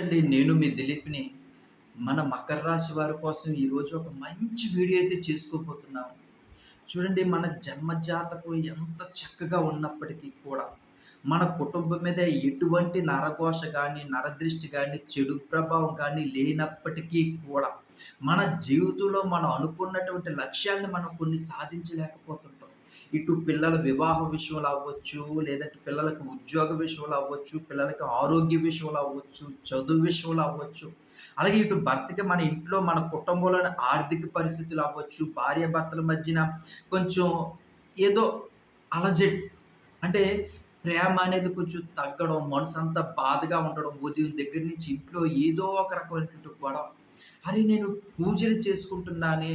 అండి నేను మీ దిలీప్‌ని. మన మకర రాశి వారి కోసం ఈరోజు ఒక మంచి వీడియో అయితే చేసుకోబోతున్నాము. చూడండి మన జన్మజాతకు ఎంత చక్కగా ఉన్నప్పటికీ కూడా, మన కుటుంబం మీద ఎటువంటి నరఘోష కానీ నరదృష్టి కానీ చెడు ప్రభావం కానీ లేనప్పటికీ కూడా, మన జీవితంలో మనం అనుకున్నటువంటి లక్ష్యాలను మనం కొన్ని సాధించలేకపోతున్నాం ఇటు పిల్లల వివాహ విషయంలో అవ్వచ్చు, లేదంటే పిల్లలకి ఉద్యోగ విషయంలో అవ్వచ్చు, పిల్లలకి ఆరోగ్య విషయంలో అవ్వచ్చు, చదువు విషయంలో అవ్వచ్చు. అలాగే ఇటు భర్తకి మన ఇంట్లో, మన కుటుంబంలోని ఆర్థిక పరిస్థితులు అవ్వచ్చు, భార్యాభర్తల మధ్యన కొంచెం ఏదో అలజడి. అంటే ప్రేమ అనేది కొంచెం తగ్గడం, మనసు అంతా బాధగా ఉండడం, ఉదయం దగ్గర నుంచి ఇంట్లో ఏదో ఒక రకమైనటువంటి గొడవ. అరే! నేను పూజలు చేసుకుంటున్నానే,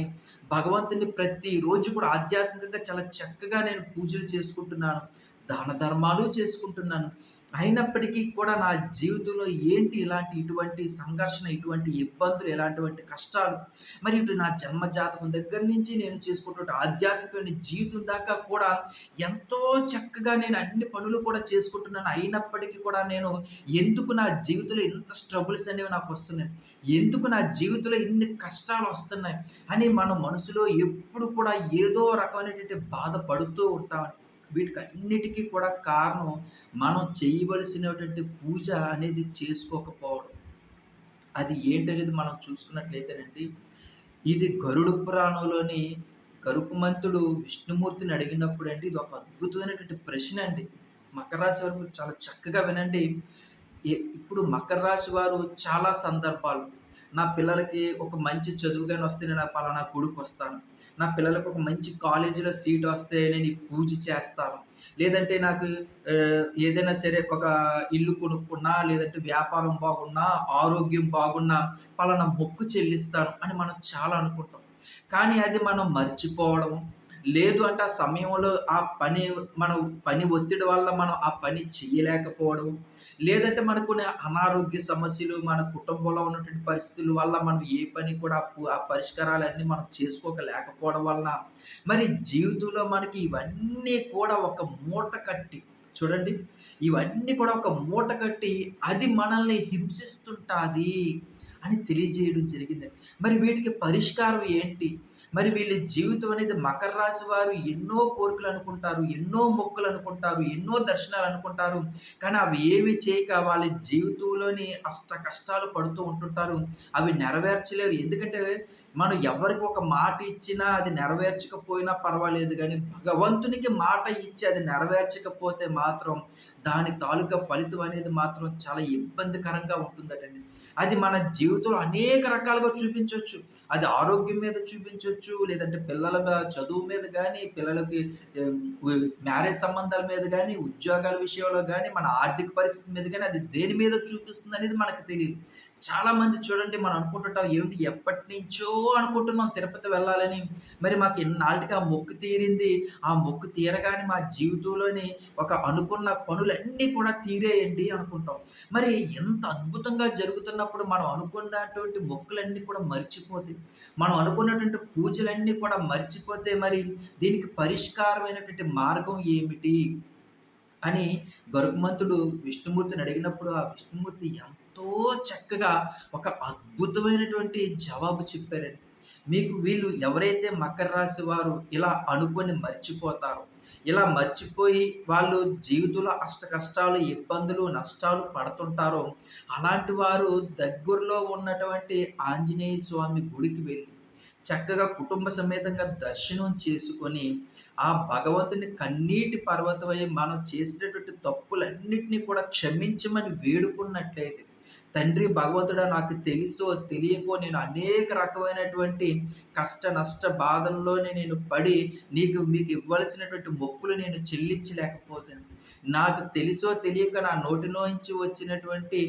భగవంతుని ప్రతిరోజు కూడా ఆధ్యాత్మికంగా చాలా చక్కగా నేను పూజలు చేసుకుంటున్నాను. దాన ధర్మాలు చేసుకుంటున్నాను. అయినప్పటికీ కూడా నా జీవితంలో ఏంటి ఇలాంటి ఇటువంటి సంఘర్షణ, ఇటువంటి ఇబ్బందులు, ఇలాంటివంటి కష్టాలు. మరి ఇటు నా జన్మ జాతకం దగ్గర నుంచి నేను చేసుకుంటున్న ఆధ్యాత్మికమైన జీవితం దాకా కూడా ఎంతో చక్కగా నేను అన్ని పనులు కూడా చేసుకుంటున్నాను. అయినప్పటికీ కూడా నేను ఎందుకు నా జీవితంలో ఇంత స్ట్రగుల్స్ అనేవి నాకు వస్తున్నాయి ఎందుకు నా జీవితంలో ఇన్ని కష్టాలొస్తున్నాయి? అని మన మనసులో ఎప్పుడు కూడా ఏదో రకమైనటువంటి బాధ పడుతూ వీటికి వీటికన్నిటికి కూడా కారణం మనం చేయవలసినటువంటి పూజ అనేది చేసుకోకపోవడం. అది ఏంటనేది మనం చూసుకున్నట్లయితేనండి, ఇది గరుడ పురాణంలోని గరుకుమంతుడు విష్ణుమూర్తిని అడిగినప్పుడు అండి ఇది ఒక అద్భుతమైనటువంటి ప్రశ్న అండి. మకర రాశి వారు చాలా చక్కగా వినండి. ఇప్పుడు మకర రాశి వారు చాలా సందర్భాలు నా పిల్లలకి ఒక మంచి చదువుగానే వస్తే నేను పలానా పలానా గుడికొస్తాను. నా పిల్లలకు ఒక మంచి కాలేజీలో సీట్ వస్తే నేను పూజ చేస్తాను. లేదంటే నాకు ఏదైనా సరే ఒక ఇల్లు కొనుక్కున్నా, లేదంటే వ్యాపారం బాగున్నా, ఆరోగ్యం బాగున్నా పలానా మొక్కు చెల్లిస్తాను అని మనం చాలా అనుకుంటాం. కానీ అది మనం మర్చిపోవడం, లేదు అంటే ఆ సమయంలో ఆ పని మనం పని ఒత్తిడి వల్ల మనం ఆ పని చేయలేకపోవడం, లేదంటే మనకు కొన్ని అనారోగ్య సమస్యలు, మన కుటుంబంలో ఉన్నటువంటి పరిస్థితుల వల్ల మనం ఏ పని కూడా ఆ పరిష్కారాలన్నీ మనం చేసుకోకలేకపోవడం వలన, మరి జీవితంలో మనకి ఇవన్నీ కూడా ఒక మూట కట్టి చూడండి, ఇవన్నీ కూడా ఒక మూట కట్టి అది మనల్ని హింసిస్తుంటుంది అని తెలియజేయడం జరిగింది మరి వీటికి పరిష్కారం ఏంటి? మరి వీళ్ళ జీవితం అనేది మకర రాశి వారు ఎన్నో కోరికలు అనుకుంటారు, ఎన్నో మొక్కులు అనుకుంటారు, ఎన్నో దర్శనాలు అనుకుంటారు. కానీ అవి ఏమి చేయక వాళ్ళ జీవితంలోని అష్ట కష్టాలు పడుతూ ఉంటుంటారు. అవి నెరవేర్చలేరు. ఎందుకంటే మనం ఎవరికి ఒక మాట ఇచ్చినా అది నెరవేర్చకపోయినా పర్వాలేదు కానీ భగవంతునికి మాట ఇచ్చి అది నెరవేర్చకపోతే మాత్రం దాని తాలూకా ఫలితం అనేది మాత్రం చాలా ఇబ్బందికరంగా ఉంటుందటండి. అది మన జీవితంలో అనేక రకాలుగా చూపించవచ్చు. అది ఆరోగ్యం మీద చూపించవచ్చు లేదంటే పిల్లల చదువు మీద కానీ పిల్లలకి మ్యారేజ్ సంబంధాల మీద కానీ ఉద్యోగాల విషయంలో కానీ మన ఆర్థిక పరిస్థితి మీద కానీ అది దేని మీద చూపిస్తుంది అనేది మనకు చాలా చాలామంది చూడండి మనం అనుకుంటుంటాం ఏమిటి ఎప్పటినుంచో అనుకుంటున్నాం తిరుపతి వెళ్ళాలని. మరి మాకు ఇన్నాళ్టికి ఆ మొక్కు తీరింది. ఆ మొక్కు తీరగానే మా జీవితంలోని ఒక అనుకున్న పనులన్నీ కూడా తీరేయండి అనుకుంటాం. మరి ఎంత అద్భుతంగా జరుగుతున్నప్పుడు మనం అనుకున్నటువంటి మొక్కులన్నీ కూడా మర్చిపోతే, మనం అనుకున్నటువంటి పూజలన్నీ కూడా మర్చిపోతే మరి దీనికి పరిష్కారమైనటువంటి మార్గం ఏమిటి? అని గరుత్మంతుడు విష్ణుమూర్తిని అడిగినప్పుడు, ఆ విష్ణుమూర్తి ఎంత ఎంతో చక్కగా ఒక అద్భుతమైనటువంటి జవాబు చెప్పారండి. మీకు వీళ్ళు ఎవరైతే మకర రాశి వారు ఇలా అనుకొని మర్చిపోతారో, ఇలా మర్చిపోయి వాళ్ళు జీవితంలో అష్ట కష్టాలు, ఇబ్బందులు, నష్టాలు పడుతుంటారో, అలాంటి వారు దగ్గరలో ఉన్నటువంటి ఆంజనేయ స్వామి గుడికి వెళ్ళి చక్కగా కుటుంబ సమేతంగా దర్శనం చేసుకొని, ఆ భగవంతుని కన్నీటి పర్వతమై మనం చేసినటువంటి తప్పులన్నిటిని కూడా క్షమించమని వేడుకున్నట్లయితే, తండ్రి భగవంతుడా నాకు తెలుసో, తెలియకో నేను అనేక రకమైనటువంటి కష్ట, నష్ట బాధల్లోనే నేను పడి, నీకు మీకు ఇవ్వాల్సినటువంటి మొక్కులు నేను చెల్లించలేకపోతాను నాకు తెలుసో తెలియక నా నోటిలోంచి వచ్చినటువంటి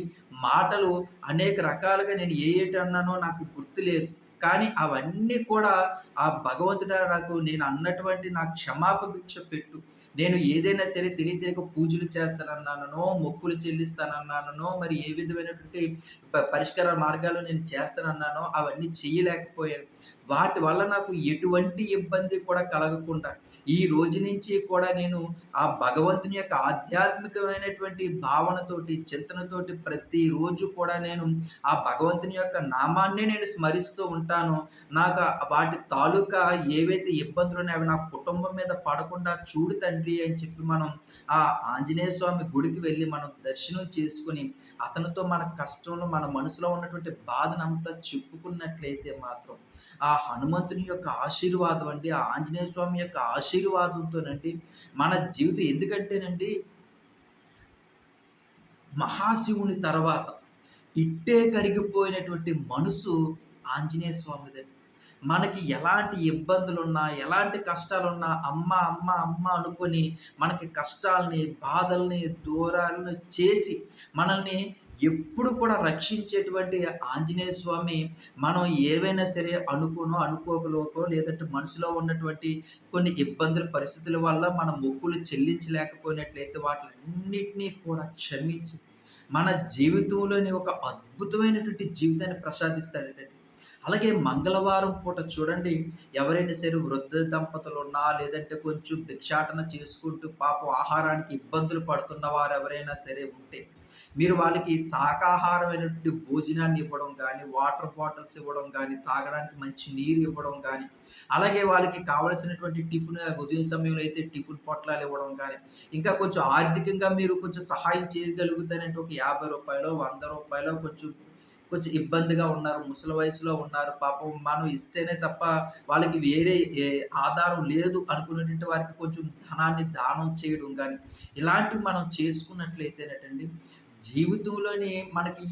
మాటలు అనేక రకాలుగా నేను ఏ ఏటి అన్నానో నాకు గుర్తులేదు. కానీ అవన్నీ కూడా ఆ భగవంతుడా నాకు నేను అన్నటువంటి నా క్షమాప భిక్ష పెట్టు. నేను ఏదైనా సరే తెలియ తెలియక పూజలు చేస్తానన్నానో మొక్కులు చెల్లిస్తానన్నానో మరి ఏ విధమైనటువంటి పరిష్కార మార్గాలు నేను చేస్తానన్నానో అవన్నీ చేయలేకపోయాను. వాటి వల్ల నాకు ఎటువంటి ఇబ్బంది కూడా కలగకుండా ఈ రోజు నుంచి కూడా నేను ఆ భగవంతుని యొక్క ఆధ్యాత్మికమైనటువంటి భావనతోటి, చింతనతోటి ప్రతిరోజు కూడా నేను ఆ భగవంతుని యొక్క నామాన్నే నేను స్మరిస్తూ ఉంటాను. నాకు వాటి తాలూకా ఏవైతే ఇబ్బందులున్నాయో అవి నా కుటుంబం మీద పడకుండా చూడు తండ్రి అని చెప్పి మనం ఆ ఆంజనేయ స్వామి గుడికి వెళ్ళి మనం దర్శనం చేసుకొని, అతనితో మన కష్టంలో మన మనసులో ఉన్నటువంటి బాధనంతా చెప్పుకున్నట్లయితే మాత్రం ఆ హనుమంతుని యొక్క ఆశీర్వాదం అండి, ఆ ఆంజనేయ స్వామి యొక్క ఆశీర్వాదంతోనండి మన జీవితం ఎందుకంటేనండి మహాశివుని తర్వాత ఇట్టే కరిగిపోయినటువంటి మనసు ఆంజనేయ స్వామిదండి. మనకి ఎలాంటి ఇబ్బందులున్నా, ఎలాంటి కష్టాలున్నా అమ్మ, అమ్మ, అమ్మ అనుకొని మనకి కష్టాల్ని, బాధల్ని, దూరాలను చేసి మనల్ని ఎప్పుడు కూడా రక్షించేటువంటి ఆంజనేయ స్వామి మనం ఏవైనా సరే అనుకోనో, అనుకోకలోకో లేదంటే మనసులో ఉన్నటువంటి కొన్ని ఇబ్బందుల పరిస్థితుల వల్ల మన మొక్కులు చెల్లించలేకపోయినట్లయితే వాటిలన్నిటిని కూడా క్షమించి మన జీవితంలోని ఒక అద్భుతమైనటువంటి జీవితాన్ని ప్రసాదిస్తాడటండి. అలాగే మంగళవారం పూట చూడండి ఎవరైనా సరే వృద్ధ దంపతులు ఉన్నా లేదంటే కొంచెం భిక్షాటన చేసుకుంటూ పాపం ఆహారానికి ఇబ్బందులు పడుతున్న వారు ఎవరైనా సరే ఉంటే, మీరు వాళ్ళకి శాకాహారమైనటువంటి భోజనాన్ని ఇవ్వడం కానీ వాటర్ బాటిల్స్ ఇవ్వడం కానీ తాగడానికి మంచి నీరు ఇవ్వడం కానీ అలాగే వాళ్ళకి కావలసినటువంటి టిఫిన్ ఉదయం సమయంలో అయితే టిఫిన్ పొట్లాలు ఇవ్వడం కానీ ఇంకా కొంచెం ఆర్థికంగా మీరు కొంచెం సహాయం చేయగలుగుతారంటే ఒక యాభై రూపాయలు వంద రూపాయలు కొంచెం కొంచెం ఇబ్బందిగా ఉన్నారు. ముసలి వయసులో ఉన్నారు. పాపం మనం ఇస్తేనే తప్ప వాళ్ళకి వేరే ఆధారం లేదు అనుకునేటువంటి వారికి కొంచెం ధనాన్ని దానం చేయడం కానీ ఇలాంటివి మనం చేసుకున్నట్లయితేనేటండి జీవితంలోని మనకి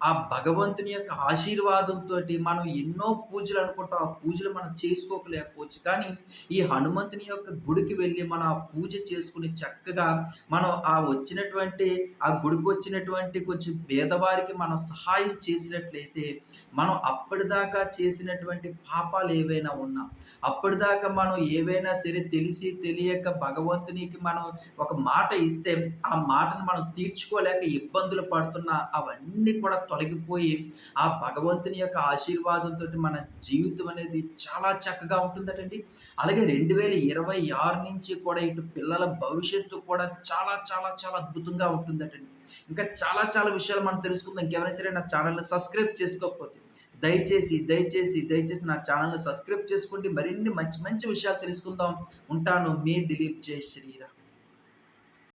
ఆ భగవంతుని యొక్క ఆశీర్వాదంతో మనం ఎన్నో పూజలు అనుకుంటాం. ఆ పూజలు మనం చేసుకోకలేకపోవచ్చు కానీ ఈ హనుమంతుని యొక్క గుడికి వెళ్ళి మనం ఆ పూజ చేసుకుని చక్కగా మనం ఆ వచ్చినటువంటి ఆ గుడికొచ్చినటువంటి కొంచెం పేదవారికి మనం సహాయం చేసినట్లయితే మనం అప్పటిదాకా చేసినటువంటి పాపాలు ఏవైనా ఉన్నా, అప్పటిదాకా మనం ఏవైనా సరే తెలిసి తెలియక భగవంతునికి మనం ఒక మాట ఇస్తే ఆ మాటను మనం తీర్చుకోలేక ఇబ్బందులు పడుతున్నా అవన్నీ కూడా తొలగిపోయి ఆ భగవంతుని యొక్క ఆశీర్వాదంతో మన జీవితం అనేది చాలా చక్కగా ఉంటుందటండి. అలాగే 2026 నుంచి కూడా ఇటు పిల్లల భవిష్యత్తు కూడా చాలా చాలా చాలా అద్భుతంగా ఉంటుందటండి. ఇంకా చాలా చాలా విషయాలు మనం తెలుసుకుందాం. ఇంకెవరైనా సరే నా ఛానల్ని సబ్స్క్రైబ్ చేసుకోకపోతే దయచేసి, దయచేసి, దయచేసి నా ఛానల్ని సబ్స్క్రైబ్ చేసుకోండి. మరిన్ని మంచి మంచి విషయాలు తెలుసుకుందాం. ఉంటాను. మీ దిలీప్. జై శ్రీరామ్.